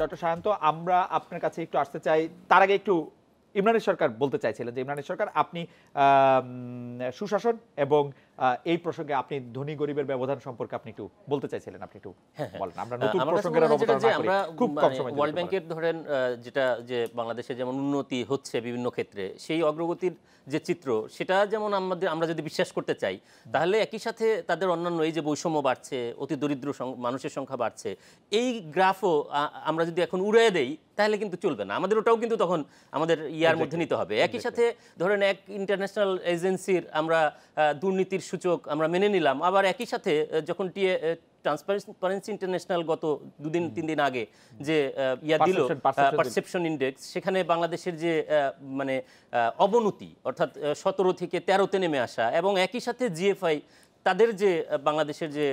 Doctor Sayanta, আমরা আপনার কাছে একটু আসতে চাই। তার আগে একটু ইমরানের সরকার বলতে চাইছিলেন যে, ইমরানের সরকার, আপনি সুশাসন এবং এই প্রসঙ্গে আপনি ধনী গরিবের ব্যবধান সম্পর্কে আপনি একটু বলতে চাইছিলেন আপনি একটু বলেন। আমরা নতুন প্রসঙ্গের হয় অবতারণা করি। আমরা খুব কম মানে সময় ওয়ার্ল্ড ব্যাংকের ধরেন যেটা যে বাংলাদেশে যেমন উন্নতি হচ্ছে বিভিন্ন ক্ষেত্রে সেই অগ্রগতির যে চিত্র সেটা যেমন আমাদের আমরা যদি বিশ্বাস করতে চাই তাহলে একই সাথে তাদের অন্যান্য এই যে বৈষম্য বাড়ছে অতি দরিদ্র মানুষের সংখ্যা বাড়ছে এই গ্রাফও আমরা যদি এখন উড়িয়ে দেই তাহলে কিন্তু চলবে না। আমাদের ওটাও কিন্তু তখন আমাদের ইয়ার মধ্যে নিতে হবে। একই সাথে ধরেন এক ইন্টারন্যাশনাল এজেন্সির আমরা দুর্নীতির সূচক আমরা মেনে নিলাম আবার একই সাথে যখন টিএ ট্রান্সপারেন্সি ইন্টারন্যাশনাল গত দুদিন তিন দিন আগে যে ইয়া দিল। পারসেপশন ইন্ডেক্স সেখানে বাংলাদেশের যে মানে অবনতি অর্থাৎ সতেরো থেকে তেরোতে নেমে আসা এবং একই সাথে জিএফআই তাদের যে বাংলাদেশের যে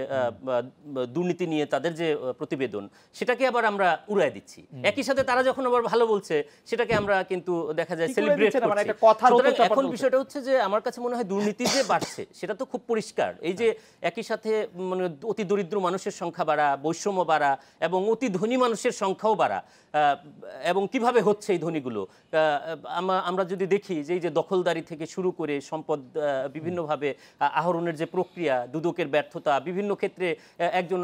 দুর্নীতি নিয়ে তাদের যে প্রতিবেদন সেটাকে আবার আমরা উড়াই দিচ্ছি। একই সাথে তারা যখন আবার ভালো বলছে সেটাকে আমরা কিন্তু দেখা যায় সেলিব্রেট করছি। সুতরাং এখন বিষয়টা হচ্ছে যে আমার কাছে মনে হয় দুর্নীতি যে বাড়ছে সেটা তো খুব পরিষ্কার। এই যে একই সাথে মানে অতি দরিদ্র মানুষের সংখ্যা বাড়া বৈষম্য বাড়া এবং অতি ধনী মানুষের সংখ্যাও বাড়া এবং কীভাবে হচ্ছে এই ধনীগুলো? আমরা যদি দেখি যে এই যে দখলদারি থেকে শুরু করে সম্পদ বিভিন্নভাবে আহরণের যে প্রক্রিয়া দুদকের ব্যর্থতা বিভিন্ন ক্ষেত্রে একজন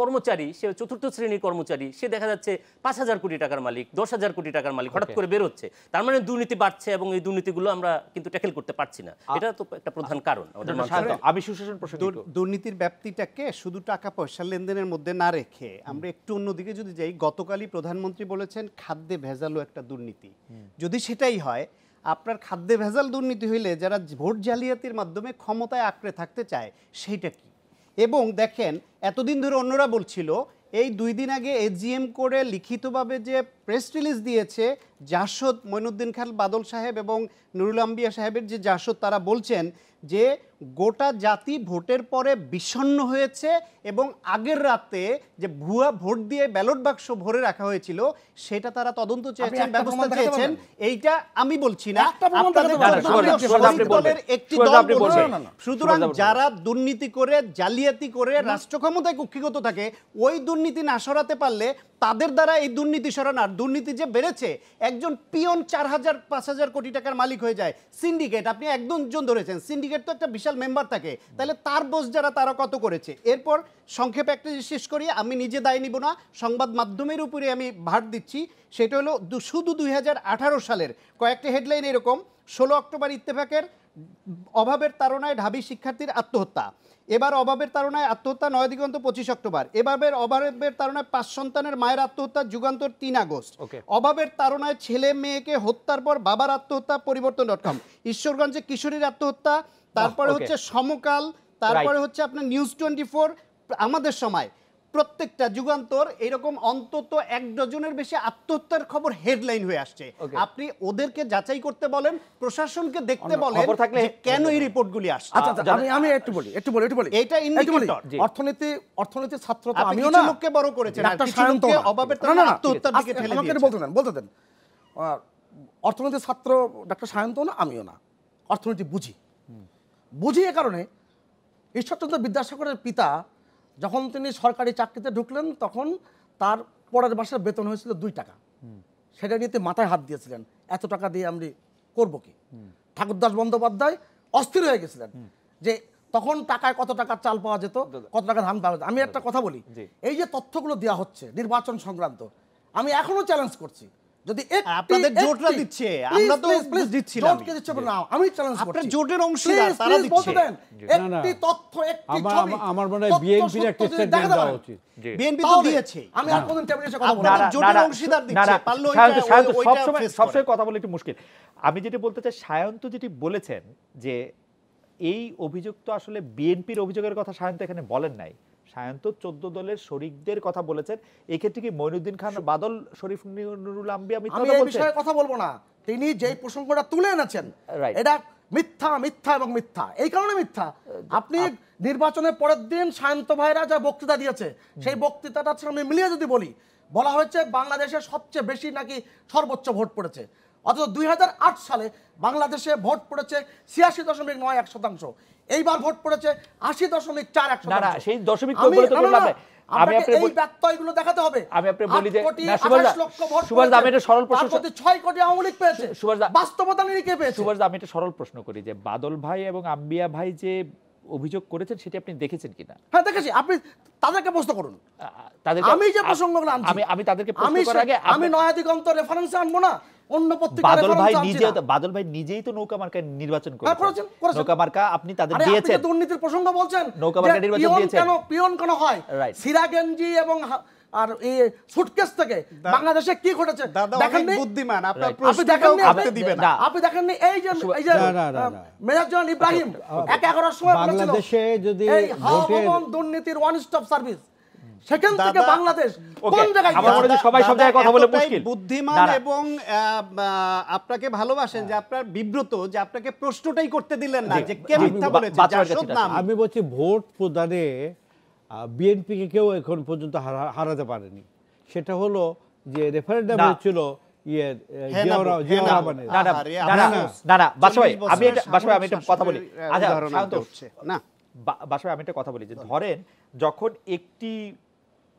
কর্মচারী সে চতুর্থ শ্রেণির কর্মচারী সে দেখা যাচ্ছে পাঁচ হাজার কোটি টাকার মালিক দশ হাজার কোটি টাকার মালিক হঠাৎ করে বেরোচ্ছে। তার মানে দুর্নীতি বাড়ছে এবং এই দুর্নীতিগুলো আমরা কিন্তু ট্যাকেল করতে পারছি না। এটা তো একটা প্রধান কারণ। আমি সুশাসন দুর্নীতির ব্যাপ্তিটাকে শুধু টাকা পয়সা লেনদেনের মধ্যে না রেখে আমরা একটু অন্যদিকে যদি যাই গতকালই প্রধানমন্ত্রী বলেছেন খাদ্যে ভেজালো একটা দুর্নীতি। যদি সেটাই হয় আপনার খাদ্যে ভেজাল দুর্নীতি হইলে যারা ভোট জালিয়াতির মাধ্যমে ক্ষমতায় আঁকড়ে থাকতে চায়, সেইটা কি? এবং দেখেন, এতদিন ধরে অন্যরা বলছিল, এই দুই দিন আগে এজিএম করে লিখিতভাবে যে প্রেস রিলিজ দিয়েছে জাসদ মইনুদ্দিন খান বাদল সাহেব এবং নুরুল আম্বিয়া সাহেবের যে জাসদ তারা বলছেন যে গোটা জাতি ভোটের পরে বিষণ্ণ হয়েছে এবং আগের রাতে যে ভুয়া ভোট দিয়ে ব্যালট বাক্স ভরে রাখা হয়েছিল সেটা তারা তদন্ত চেয়েছেন ব্যবস্থা চেয়েছেন। এইটা আমি বলছি না। আপনাদের একটি দল। সুতরাং যারা দুর্নীতি করে জালিয়াতি করে রাষ্ট্র ক্ষমতায় কুক্ষিগত থাকে ওই দুর্নীতি না সরাতে পারলে তাদের দ্বারা এই দুর্নীতি সরানো আর দুর্নীতি যে বেড়েছে, একজন পিয়ন চার হাজার, পাঁচ হাজার কোটি টাকার মালিক হয়ে যায়। সিন্ডিকেট আপনি একজন জন ধরেছেন সিন্ডিকেট তো একটা বিশাল মেম্বার থাকে। তাহলে তার বোঝ যারা, তারা কত করেছে? এরপর সংক্ষেপে একটা শেষ করি, আমি নিজে দায় নিব না, সংবাদ মাধ্যমের উপরে আমি ভার দিচ্ছি, সেটা হলো শুধু দুই হাজার আঠারো সালের কয়েকটা হেডলাইন এরকম। ষোলো অক্টোবর ইত্তেফাকের অভাবের তারণায় ঢাবি শিক্ষার্থীর আত্মহত্যা। এবার অভাবের তারণায় আত্মহত্যা নয় দিগন্ত পঁচিশ অক্টোবর। এবারের অভাবের তারণায় পাঁচ সন্তানের মায়ের আত্মহত্যা যুগান্তর তিন আগস্ট। অভাবের তারণায় ছেলে মেয়েকে হত্যার পর বাবার আত্মহত্যা পরিবর্তন ডট কম। ঈশ্বরগঞ্জে কিশোরীর আত্মহত্যা তারপরে হচ্ছে সমকাল তারপরে হচ্ছে আপনার নিউজ টোয়েন্টি ফোর আমাদের সময়। প্রত্যেকটা যুগান্তর এরকম অন্তত এক ডজনের বেশি আত্মহত্যার খবর হেডলাইন হয়ে আসছে। আপনি ওদেরকে যাচাই করতে বলেন প্রশাসনকে দেখতে বলেন থাকলে- কেন এই রিপোর্টগুলি আসছে। আচ্ছা আচ্ছা, আমি আমি একটু বলি একটু বলি একটু বলি। বলি। অর্থনীতি অর্থনীতির ছাত্র তো আমিও না। লোককে বড় করেছেন আর কিছু লোককে অভাবের আত্মহত্যার দিকে আছে। ঠেলে আমাকে। বলতে দেন বলতে দেন। আহ, অর্থনীতির ছাত্র ডাক্তার সায়ন্ত না আমিও না। অর্থনীতি বুঝি। বুঝি এ কারণে ঈশ্বরচন্দ্র বিদ্যাসাগরের পিতা যখন তিনি সরকারি চাকরিতে ঢুকলেন তখন তার পরের মাসের বেতন হয়েছিল দুই টাকা। সেটা নিয়ে মাথায় হাত দিয়েছিলেন এত টাকা দিয়ে আমি করব কি? ঠাকুরদাস বন্দ্যোপাধ্যায় অস্থির হয়ে গেছিলেন যে তখন টাকায় কত টাকা চাল পাওয়া যেত কত টাকা ধান পাওয়া যেত। আমি একটা কথা বলি এই যে তথ্যগুলো দেওয়া হচ্ছে নির্বাচন সংক্রান্ত আমি এখনও চ্যালেঞ্জ করছি। যদি আপনাদের জোটরা দিচ্ছে, আমরা তো। জোটকে দিচ্ছে না, আমি। চ্যালেঞ্জ করছি আপনার জোটের অংশীদার, তারা দিচ্ছে। একটি তথ্য একটি ছবি, আমার- মনে হয় বিএনপির একটা স্টেটমেন্ট দেওয়া উচিত। বিএনপি তো দিয়েছে। আমি আর কোনদিন টেবিলে এসে কথা বলব না। জোটের অংশীদার দিচ্ছে, পারলে ওইটা সবসময় সবসময় কথা বলে একটু মুশকিল। আমি যেটি বলতে চাই সায়ন্ত যেটি বলেছেন যে এই অভিযোগ তো আসলে বিএনপির অভিযোগের কথা সায়ন্ত এখানে বলেন নাই। সায়ন্ত চোদ্দ দলের শরিকদের কথা বলেছেন। এই ক্ষেত্রে কি মইনুদ্দিন খান বাদল শরীফ নুরুল আম্বিয়া মিথ্যা আমি কথা এই বিষয়ে কথা বলব না। তিনি যেই প্রসঙ্গটা তুলে এনেছেন এটা মিথ্যা মিথ্যা এবং মিথ্যা। এই কারণে মিথ্যা। আপনি নির্বাচনের পরের দিন সায়ন্ত ভাইরা যা বক্তৃতা দিয়েছে সেই বক্তৃতাটার সঙ্গে মিলিয়ে যদি বলি বলা হয়েছে বাংলাদেশে সবচেয়ে বেশি নাকি সর্বোচ্চ ভোট পড়েছে। অথচ দুই হাজার আট সালে বাংলাদেশে ভোট পড়েছে ছিয়াশি দশমিক নয় এক শতাংশ। এইবার ভোট পড়েছে আশি দশমিক চার এক শতাংশ। সেই দশমিক আমি- এই ব্যত্যয়গুলো দেখাতে হবে। বলি যে- সুভাষ দা, 28 লক্ষ ভোট সুভাষ দা, আমি পড়েছে। সরল প্রশ্ন- তার মধ্যে কোটি আওয়ামী লীগ পেয়েছে সুভাষ দা- বাস্তবতা নিয়ে কে পেয়েছে? সুভাষ দা, আমি একটা সরল প্রশ্ন করি যে বাদল ভাই এবং আম্বিয়া ভাই যে অভিযোগ করেছেন সেটি আপনি দেখেছেন কিনা? হ্যাঁ দেখেছি। আপনি তাদেরকে প্রশ্ন করুন। তাদেরকে আমি যে আ- প্রসঙ্গগুলো আনছি আমি আমি তাদেরকে প্রশ্ন আমি করার সে- আগে আমি আপনি- নয়া আনব না? অন্য পত্রিকা বাদল ভাই নিজে বাদল ভাই নিজেই তো নৌকা মার্কায় নির্বাচন হ্যাঁ, করেছেন। করেছেন, করেছেন। নৌকা মার্কা আপনি তাদের দিয়েছেন। দুর্নীতির প্রসঙ্গ বলছেন নৌকা মার্কা নির্বাচন দিয়েছেন। কেন পিয়ন কেন হয়? Right. এবং আর এই সুটকেস থেকে বাংলাদেশে কি ঘটেছে? দেখেননি? বুদ্ধিমান আপনার আপনি প্রশ্নটাও করতে আপনি- না। না। আপনি দেখেননি? এই যে এই যে ইব্রাহিম এক এগারোর সময় বাংলাদেশে যদি দুর্নীতির ওয়ান স্টপ সার্ভিস সেখান থেকে বাংলাদেশ কোন জায়গায়? হয় সবাই সব জায়গায় কথা বলে মুশকিল। বুদ্ধিমান। এবং আপনাকে ভালোবাসেন যে আপনার বিব্রত যে আপনাকে প্রশ্নটাই করতে দিলেন না যে কে মিথ্যা বলেছে আমি বলছি ভোট প্রদানে বিএনপিকে কেউ এখন পর্যন্ত হারাতে পারেনি সেটা হলো যে রেফারেন্ডাম। হয়েছিল ইয়ে হ্যাঁ না, জিয়াউর হ্যাঁ জিয়াউর না। রহমানের না না আহারে, না না আপনার না না বাসাভাই 40 আমি একটা কথা বলি আচ্ছা বাসায় আমি একটা কথা বলি যে ধরেন যখন একটি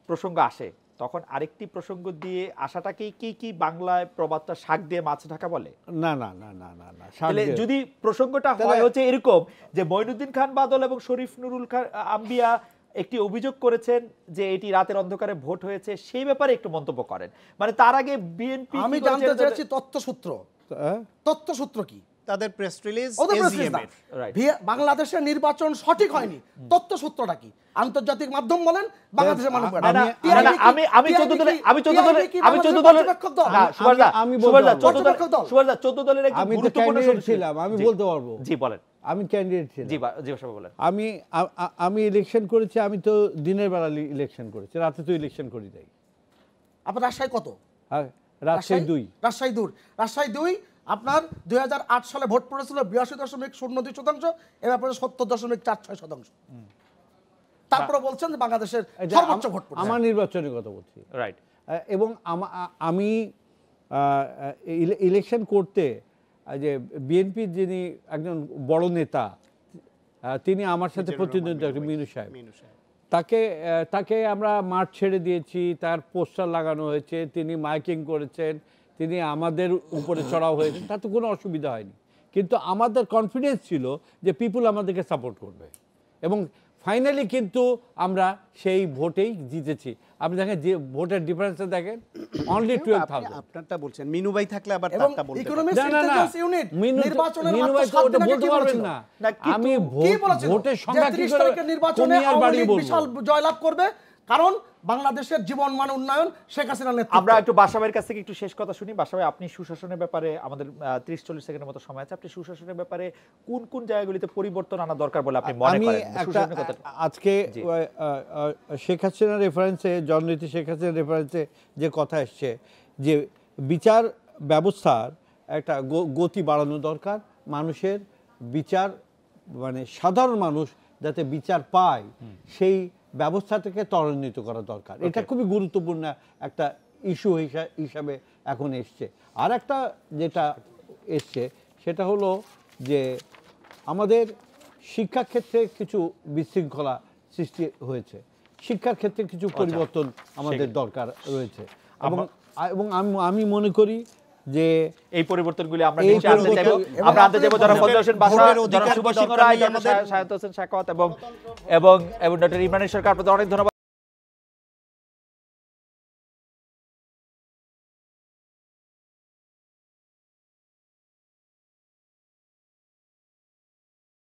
প্রসঙ্গ আসে তখন আরেকটি প্রসঙ্গ দিয়ে আসাটাকেই কি কি বাংলায় প্রবাদটা শাক দিয়ে মাছ ঢাকা বলে? না না না না না না তাহলে যদি প্রসঙ্গটা হয় হচ্ছে এরকম যে মঈনুদ্দিন খান বাদল এবং শরীফ নুরুল খান আম্বিয়া একটি অভিযোগ করেছেন যে এটি রাতের অন্ধকারে ভোট হয়েছে সেই ব্যাপারে একটু মন্তব্য করেন। মানে তার আগে বিএনপি আমি জানতে চেয়েছি তথ্যসূত্র। হ্যাঁ? তথ্যসূত্র কি? তাদের প্রেস রিলিজ। Right. ভিয়ে- বাংলাদেশের নির্বাচন সঠিক হয়নি। তথ্যসূত্রটা কি? আন্তর্জাতিক মাধ্যম বলেন বাংলাদেশের মানুষ আমি দলের না দলের দলের গুরুত্বপূর্ণ ছিলাম, আমি বলতে পারব। জি বলেন। আমি ক্যান্ডিডেট ছিলাম। জি জি বলেন। আমি আমি ইলেকশন করেছি আমি তো দিনের বেলা ইলেকশন করেছি রাতে তো ইলেকশন করি নাই। আপনার রাজশাহী কত? আর রাজশাহী? দুই। রাজশাহী দুই। রাজশাহী দুই আপনার দুই হাজার আট সালে ভোট পড়েছিল বিরাশি দশমিক শূন্য দুই শতাংশ এ ব্যাপারে সত্তর দশমিক চার ছয় শতাংশ। তারপরে বলছেন যে বাংলাদেশের সর্বোচ্চ ভোট আমার নির্বাচনের কথা বলছি। রাইট এবং আমি ইলেকশন করতে যে বিএনপির যিনি একজন বড় নেতা তিনি আমার সাথে প্রতিদ্বন্দ্বিতা মিনু সাহেব। তাকে তাকে আমরা মাঠ ছেড়ে দিয়েছি তার পোস্টার লাগানো হয়েছে তিনি মাইকিং করেছেন তিনি আমাদের উপরে চড়াও হয়েছেন তাতে কোনো অসুবিধা হয়নি। কিন্তু আমাদের কনফিডেন্স ছিল যে পিপুল আমাদেরকে সাপোর্ট করবে। এবং ফাইনালি কিন্তু আমরা সেই ভোটেই জিতেছি। আপনি দেখেন যে ভোটের ডিফারেন্সটা দেখেন অনলি টুয়েলভ থাউজেন্ড আপনারটা বলছেন মিনু ভাই থাকলে আবার তারটা বলতে পারেন। না না না ইউনিট মিনু নির্বাচনের মিনু ভাই তো ওটা বলতে পারবেন না। আমি ভোট ভোটের সংখ্যা কি করে নির্বাচনে আর আওয়ামী লীগ বিশাল জয়লাভ করবে কারণ বাংলাদেশের জীবন মান উন্নয়ন শেখ হাসিনার নেতৃত্বে। আমরা একটু বাসাবের কাছ থেকে একটু শেষ কথা শুনি। বাসাবাই আপনি সুশাসনের ব্যাপারে আমাদের ত্রিশ চল্লিশ সেকেন্ডের মতো সময় আছে। আপনি সুশাসনের ব্যাপারে কোন কোন জায়গাগুলিতে পরিবর্তন আনা দরকার বলে আপনি মনে আমি করেন? একটা সুশাসনের কথা আজকে শেখ হাসিনার রেফারেন্সে জননীতি শেখ হাসিনার রেফারেন্সে যে কথা এসছে যে বিচার ব্যবস্থার একটা গ- গতি বাড়ানো দরকার। মানুষের বিচার মানে সাধারণ মানুষ যাতে বিচার পায় সেই ব্যবস্থাটাকে ত্বরান্বিত করা দরকার। এটা খুবই গুরুত্বপূর্ণ একটা ইস্যু হিসাবে এখন এসছে। আর একটা যেটা এসছে সেটা হলো যে আমাদের শিক্ষাক্ষেত্রে কিছু বিশৃঙ্খলা সৃষ্টি হয়েছে। শিক্ষার ক্ষেত্রে কিছু পরিবর্তন আমাদের দরকার রয়েছে। এবং এবং আমি মনে করি যে এই পরিবর্তনগুলি আমরা নিচে আনতে চাইব আমরা আনতে চাইব যারা ফজল হোসেন বাসা যারা শুভ সিংহ রায় যারা আমাদের। হোসেন শাকাওয়াত এবং এবং এবং ডক্টর ইমরানের সরকার আপনাদের অনেক ধন্যবাদ